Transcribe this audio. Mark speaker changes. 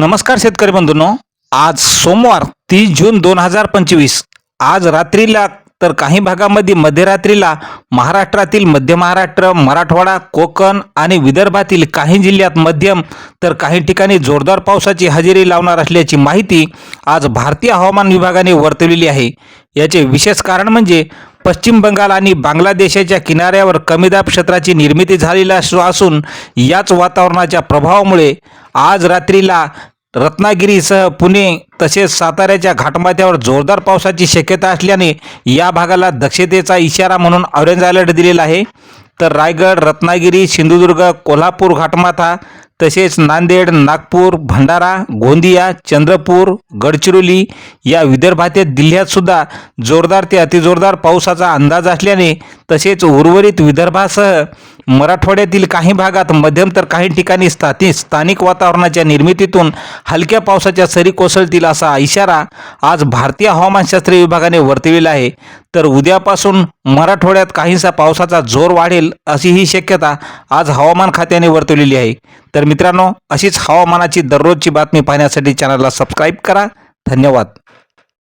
Speaker 1: नमस्कार शेतकरी बंधूंनो. आज सोमवार तीस जून दोन हजार पंचवीस. आज रात्रीला तर काही भागामध्ये मध्यरात्रीला महाराष्ट्रातील मध्य महाराष्ट्र मराठवाडा कोकण आणि विदर्भातील काही जिल्ह्यात मध्यम तर काही ठिकाणी जोरदार पावसाची हजेरी लावणार असल्याची माहिती आज भारतीय हवामान विभागाने वर्तवलेली आहे. याचे विशेष कारण म्हणजे पश्चिम बंगाल आणि बांगलादेशाच्या किनाऱ्यावर कमीदाब क्षेत्राची निर्मिती झालेली असून याच वातावरणाच्या प्रभावामुळे आज रात्रीला रत्नागिरीसह पुणे तसेच साताऱ्याच्या घाटमाथ्यावर जोरदार पावसाची शक्यता असल्याने या भागाला दक्षतेचा इशारा म्हणून ऑरेंज अलर्ट दिलेला आहे. तर रायगड रत्नागिरी सिंधुदुर्ग कोल्हापूर घाटमाथा तसेच नांदेड नागपूर भंडारा गोंदिया चंद्रपूर गडचिरोली या विदर्भातील जिल्ह्यातसुद्धा जोरदार ते अतिजोरदार पावसाचा अंदाज असल्याने तसेच उर्वरित विदर्भासह मराठवाड्यातील काही भागात मध्यम तर काही ठिकाणी स्थानिक स्थानिक वातावरणाच्या निर्मितीतून हलक्या पावसाच्या सरी कोसळतील असा इशारा आज भारतीय हवामानशास्त्र विभागाने वर्तविला आहे. तर उद्यापासून मराठवाड्यात काहीसा पावसाचा जोर वाढेल अशी ही शक्यता आज हवामान खात्याने वर्तवलेली आहे. तर मित्रांनो अशीच हवामानाची दररोजची बातमी पाहण्यासाठी चॅनलला सबस्क्राईब करा. धन्यवाद.